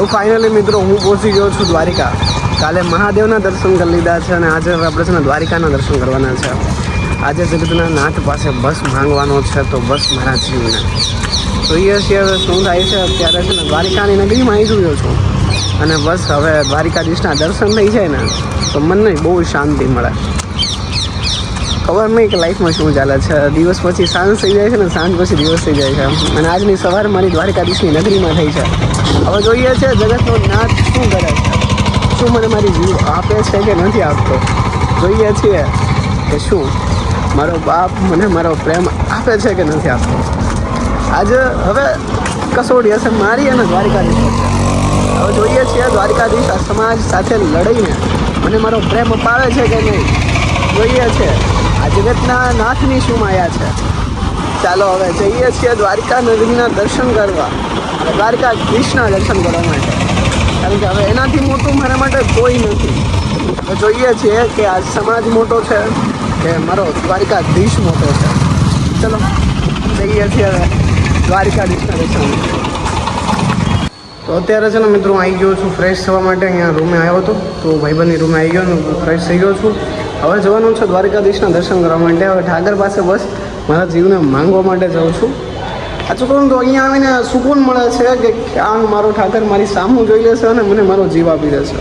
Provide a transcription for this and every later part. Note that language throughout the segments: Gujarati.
તો ફાઇનલી મિત્રો, હું પહોંચી ગયો છું દ્વારિકા. કાલે મહાદેવના દર્શન કરી લીધા છે અને આજે આપણે છે ને દ્વારિકાના દર્શન કરવાના છે. આજે જગતના નાથ પાસે બસ માંગવાનો છે તો બસ મારા જીવને. જોઈએ છીએ હવે શું થાય છે? અત્યારે છે ને દ્વારિકાની નગરીમાં આવી ગયો છું. અને બસ હવે દ્વારિકાધીશના દર્શન થઈ જાય ને, તો મનને બહુ શાંતિ મળે. ખબર નહીં કે લાઈફમાં શું ચાલે છે. દિવસ પછી સાંજ થઈ જાય છે ને સાંજ પછી દિવસ થઈ જાય છે. અને આજની સવાર મારી દ્વારકાધીશની નગરીમાં થઈ છે. હવે જોઈએ છે જગતનો નાથ શું કરે છે? શું મને મારી જીવ આપે છે કે નથી આપતો? જોઈએ છીએ કે શું? મારો બાપ મને મારો પ્રેમ આપે છે કે નથી આપતો? આજે હવે કસોડી હશે મારી અને દ્વારિકાધીશ હવે જોઈએ છીએ દ્વારિકાધીશ આ સમાજ સાથે લડીને મને મારો પ્રેમ અપાવે છે કે નહીં? જોઈએ છે જગતના નાથની શું માયા છે? ચાલો હવે જઈએ છીએ દ્વારિકા નગરીના દર્શન કરવા અને દ્વારિકાધીશના દર્શન કરવા માટે. કારણ કે હવે એનાથી મોટું મારા માટે કોઈ નથી. હવે જોઈએ છીએ કે આ સમાજ મોટો છે કે મારો દ્વારિકાધીશ મોટો છે. ચલો, જઈએ છીએ હવે દ્વારિકાધીશના દર્શન તો અત્યારે છે ને મિત્રો આવી ગયો છું ફ્રેશ થવા માટે. અહીંયા રૂમે આવ્યો હતો. તો ભાઈબંધની રૂમે આવી ગયો ફ્રેશ થઈ ગયો છું. હવે જવાનું છે દ્વારકાધીશના દર્શન કરવા માટે. હવે ઠાકર પાસે બસ. મારા જીવને માંગવા માટે જાઉં છું. આ કહું તો અહીંયા આવીને સુકૂન મળે છે કે ક્યાં મારો ઠાકર મારી સામું જોઈ લેશે અને મને મારો જીવ આપી દેશે.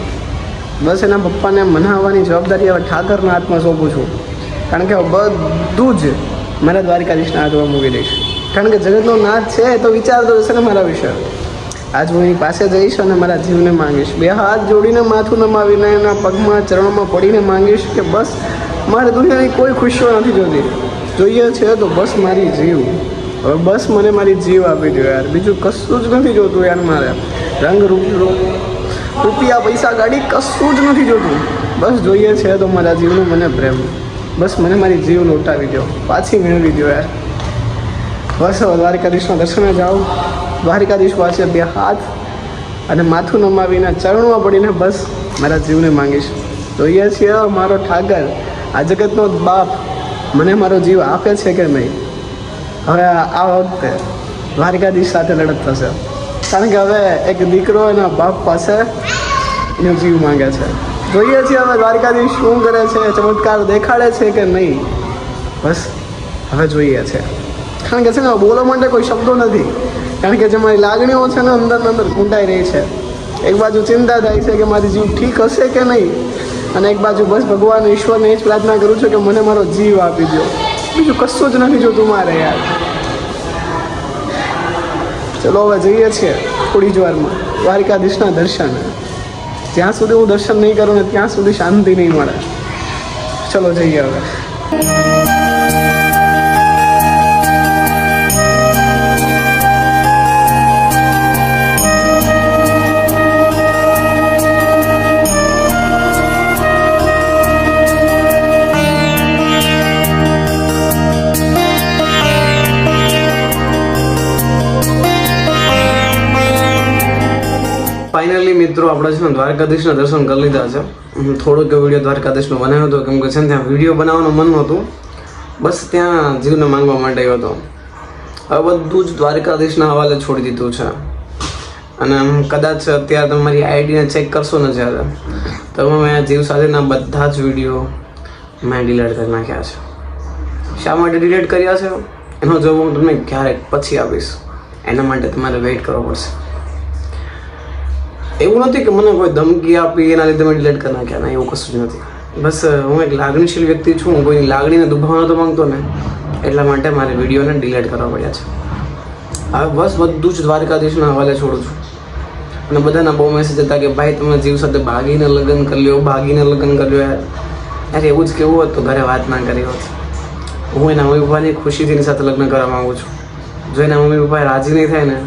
બસ એના પપ્પાને મનાવવાની જવાબદારી હવે ઠાકરના હાથમાં સોંપું છું. કારણ કે બધું જ મારા દ્વારકાધીશના હાથમાં મૂકી દઈશ. કારણ કે જગતનો નાથ છે તો વિચારતો હશે ને મારા વિશે. આજ હું એની પાસે જઈશ અને મારા જીવને માંગીશ. બે હાથ જોડીને માથું નમાવીને એના પગમાં ચરણોમાં પડીને માંગીશ કે બસ, મારે દુનિયાની કોઈ ખુશીઓ નથી જોતી. જોઈએ છે તો બસ મારી જીવ. હવે બસ મને મારી જીવ આપી દો યાર. બીજું કશું જ નથી જોતું યાર મારે. રંગ રૂપ રૂપિયા, પૈસા, ગાડી કશું જ નથી જોતું. બસ જોઈએ છે તો મારા જીવનો મને પ્રેમ. બસ મને મારી જીવ લોટાવી દો પાછી મેળવી દો યાર. બસ દ્વારિકાધીશના દર્શને જાઉં દ્વારિકાધીશ પાસે બે હાથ અને માથું નમાવીને ચરણોમાં પડીને બસ મારા જીવને માંગીશ જોઈએ છીએ મારો ઠાકર. આ જગતનો બાપ મને મારો જીવ આપે છે કે નહીં? હવે આ વખતે દ્વારિકાધીશ સાથે લડત થશે. કારણ કે હવે એક દીકરો એના બાપ પાસે એનો જીવ માંગે છે. જોઈએ છીએ હવે દ્વારિકાધીશ શું કરે છે, ચમત્કાર દેખાડે છે કે નહીં? બસ હવે જોઈએ છે. કારણ કે છે ને, બોલવા માટે કોઈ શબ્દો નથી. કારણ કે જે મારી લાગણીઓ છે ને અંદર અંદર કૂંટાઈ રહી છે. એક બાજુ ચિંતા થાય છે કે મારી જીવ ઠીક હશે કે નહીં? અને એક બાજુ બસ ભગવાન ઈશ્વરને એ જ પ્રાર્થના કરું છું કે મને મારો જીવ આપી દો બીજું કશું જ નથી જોતું મારે યાર. ચલો હવે જઈએ છીએ થોડી જ વારમાં. દ્વારિકાધીશના દર્શન. જ્યાં સુધી હું દર્શન નહીં કરું ને ત્યાં સુધી શાંતિ નહીં મળે. ચલો જઈએ હવે. મિત્રો, આપણે છે ને દ્વારકાધીશના દર્શન કરી લીધા છે. હું થોડોક વીડિયો દ્વારકાધીશનો બનાવ્યો હતો કેમ કે છે ત્યાં વીડિયો બનાવવાનું મન નહોતું બસ ત્યાં જીવને માંગવા માટે આવ્યો હતો. હવે બધું જ દ્વારકાધીશના હવાલે છોડી દીધું છે. અને કદાચ અત્યારે તમારી મારી આઈડીને ચેક કરશો ને જ્યારે તમે મેં જીવ સાથેના બધા જ વીડિયો મેં ડિલીટ કરી નાખ્યા છે. શા માટે ડિલીટ કર્યા છે? એનો જવાબ હું તમને ક્યારેક પછી આપીશ. એના માટે તમારે વેઇટ કરવો પડશે. એવું નથી કે મને કોઈ ધમકી આપી, એના લીધે મેં ડિલેટ કરી નાખ્યા. ના, એવું કશું જ નથી. બસ હું એક લાગણીશીલ વ્યક્તિ છું. હું કોઈની લાગણીને દુભાવવા તો માંગતો ને, એટલા માટે મારે વિડીયોને ડિલેટ કરવા પડ્યા છે. હવે બસ બધું જ દ્વારકાધીશના હવાલે છોડું છું. અને બધાના બહુ મેસેજ હતા કે, ભાઈ, તમે જીવ સાથે ભાગીને લગ્ન કરી લ્યો, ભાગીને લગ્ન કરી લ્યો. યાર યાર, એવું જ કેવું હોત તો ઘરે વાત ના કરી હોત. હું એના મમ્મી પપ્પાની ખુશીથી એની સાથે લગ્ન કરવા માંગુ છું. જો એના મમ્મી પપ્પા રાજી નહીં થાય ને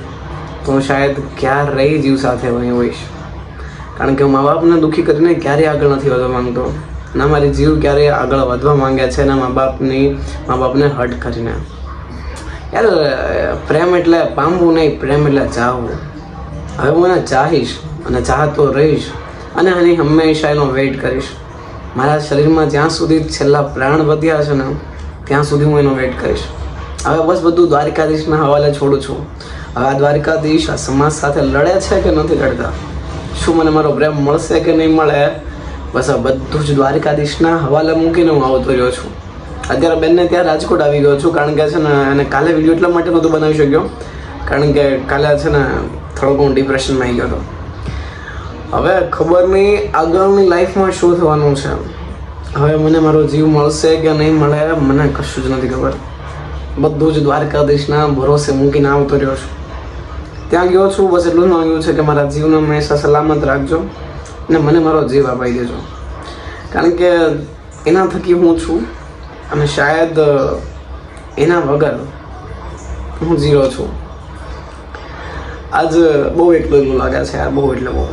તો શાયદ ક્યારે રહી જીવ સાથે હું હોઈશ કારણ કે હું મા બાપને દુઃખી કરીને ક્યારેય આગળ નથી વધવા માંગતો. ના મારી જીવ ક્યારેય આગળ વધવા માંગ્યા છે ના મા બાપની મા બાપને હટ કરીને. યાર, પ્રેમ એટલે પામવું નહીં, પ્રેમ એટલે ચાહવું. હવે હું એને ચાહીશ અને ચાહતો રહીશ અને એની હંમેશા એનો વેઇટ કરીશ. મારા શરીરમાં જ્યાં સુધી છેલ્લા પ્રાણ વધ્યા છે ને, ત્યાં સુધી હું એનો વેઇટ કરીશ. હવે બસ બધું દ્વારકાધીશના હવાલે છોડું છું. હવે આ દ્વારિકાધીશ આ સમાજ સાથે લડે છે કે નથી લડતા? શું મને મારો પ્રેમ મળશે કે નહીં મળે? બસ આ બધું જ દ્વારિકાધીશના હવાલે મૂકીને હું આવતો રહ્યો છું. અત્યારે બેનને ત્યાં રાજકોટ આવી ગયો છું કારણ કે છે ને અને કાલે વીડિયો એટલા માટે નહોતો બનાવી શક્યો, કારણ કે કાલે છે ને થોડોક હું ડિપ્રેશનમાં આવી ગયો હતો. હવે ખબર નહીં આગળની લાઈફમાં શું થવાનું છે. હવે મને મારો જીવ મળશે કે નહીં મળે, મને કશું જ નથી ખબર. બધું જ દ્વારકાધીશના ભરોસે મૂકીને આવતો રહ્યો છું. ત્યાં ગયો છું બસ એટલું જ માંગ્યું છે કે મારા જીવને હંમેશા સલામત રાખજો અને મને મારો જીવ અપાઈ દેજો. કારણ કે એના થકી હું છું અને શાયદ એના વગર હું જીરો છું. આજ બહુ એકલું એકલું લાગે છે યાર, બહુ એટલે બહુ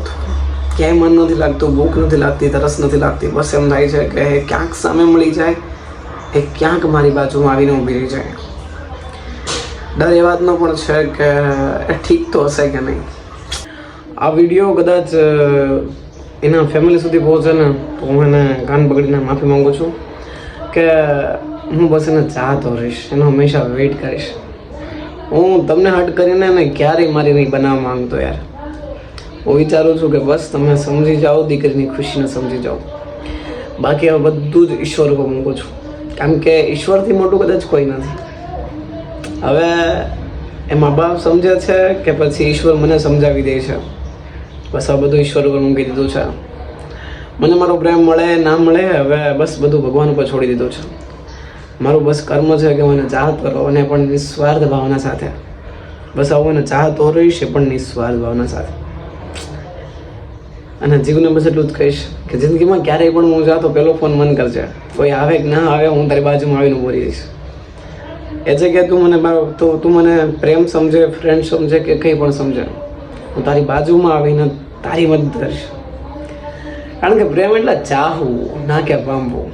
ક્યાંય મન નથી લાગતું, ભૂખ નથી લાગતી, તરસ નથી લાગતી, બસ એમ થાય છે કે ક્યાંક સામે મળી જાય, એ ક્યાંક મારી બાજુમાં આવીને ઊભી રહી જાય. ડર એ વાતનો પણ છે કે એ ઠીક તો હશે કે નહીં. આ વીડિયો કદાચ એના ફેમિલી સુધી પહોંચે ને, તો હું એને કાન પકડીને માફી માંગુ છું કે હું બસ એને ચાહતો રહીશ, એનો હંમેશા વેઇટ કરીશ. હું તમને હટ કરીને એને ક્યારેય મારી નહીં બનાવવા માંગતો યાર. હું વિચારું છું કે બસ તમે સમજી જાઓ, દીકરીની ખુશીને સમજી જાઓ. બાકી હવે બધું જ ઈશ્વર ઉપર મૂકું છું. કારણ કે ઈશ્વરથી મોટું કદાચ કોઈ નથી. હવે એ મા બાપ સમજે છે કે પછી ઈશ્વર મને સમજાવી દે છે. બસ આ બધું ઈશ્વર ઉપર મૂકી દીધું છે. મને મારો પ્રેમ મળે, ના મળે, હવે બસ બધું ભગવાન ઉપર છોડી દીધું છે. મારું બસ કર્મ છે કે મને ચાહત કરો અને પણ નિસ્વાર્થ ભાવના સાથે. બસ આવું એને ચાહતો રહીશ એ પણ નિસ્વાર્થ ભાવના સાથે. અને જીવને બસ એટલું જ કહીશ કે જિંદગીમાં ક્યારેય પણ હું જાતો પહેલો ફોન મન કરજે. કોઈ આવે કે ના આવે, હું તારી બાજુમાં આવીને ઊભો રહીશ એ જગ્યાએ તું મને તો તું મને પ્રેમ સમજે ફ્રેન્ડ સમજે કે કંઈ પણ સમજે. હું તારી બાજુમાં આવીને તારી મદદ કરીશ. કારણ કે પ્રેમ એટલે ચાહવું, ના કે પામવું.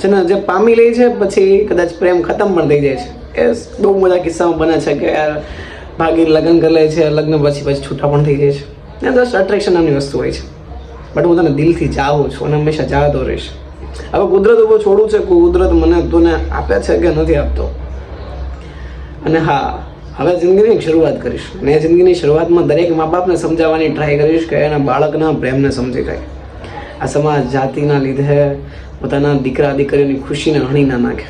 છે ને જે પામી લે છે, પછી કદાચ પ્રેમ ખતમ પણ થઈ જાય છે. એ બહુ બધા કિસ્સામાં બને છે કે યાર ભાગી લગ્ન કરી લે છે, લગ્ન પછી પછી છૂટા પણ થઈ જાય છે. ને દસ અટ્રેક્શન નામની વસ્તુ હોય છે. બટ હું તને દિલથી ચાહું છું અને હંમેશા ચાહતો રહીશ. હવે કુદરત ઉપર છોડું છે, કુદરત મને તને આપે છે કે નથી આપતો? અને હા, હવે જિંદગીની શરૂઆત કરીશ. અને એ જિંદગીની શરૂઆતમાં દરેક મા બાપને સમજાવવાની ટ્રાય કરીશ કે એના બાળકના પ્રેમને સમજી જાય આ સમાજ જાતિના લીધે પોતાના દીકરા દીકરીની ખુશીને હણી ના નાખે.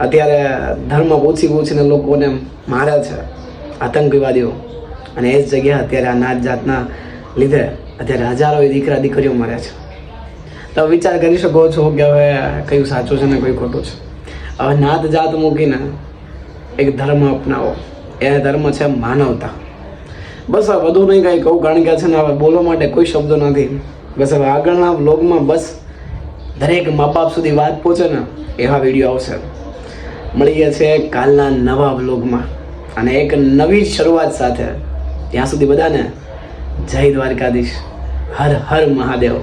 અત્યારે ધર્મ પૂછી પૂછીને લોકોને મારે છે આતંકવાદીઓ. અને એ જ જગ્યા અત્યારે આ નાત જાતના લીધે અત્યારે હજારો દીકરા દીકરીઓ મરે છે. તો વિચાર કરી શકો છો કે હવે કયું સાચું છે ને કયું ખોટું છે. હવે નાત જાત મૂકીને એક ધર્મ અપનાવો. એ ધર્મ છે માનવતા. બસ આ વધુ નહીં કાંઈ કહું, કારણ કે છે ને હવે બોલવા માટે કોઈ શબ્દો નથી. બસ હવે આગળના બ્લોગમાં બસ દરેક મા બાપ સુધી વાત પહોંચે ને, એવા વીડિયો આવશે. મળીએ છે કાલના નવા બ્લોગમાં અને એક નવી શરૂઆત સાથે. ત્યાં સુધી બધાને જય દ્વારકાધીશ. હર હર મહાદેવ.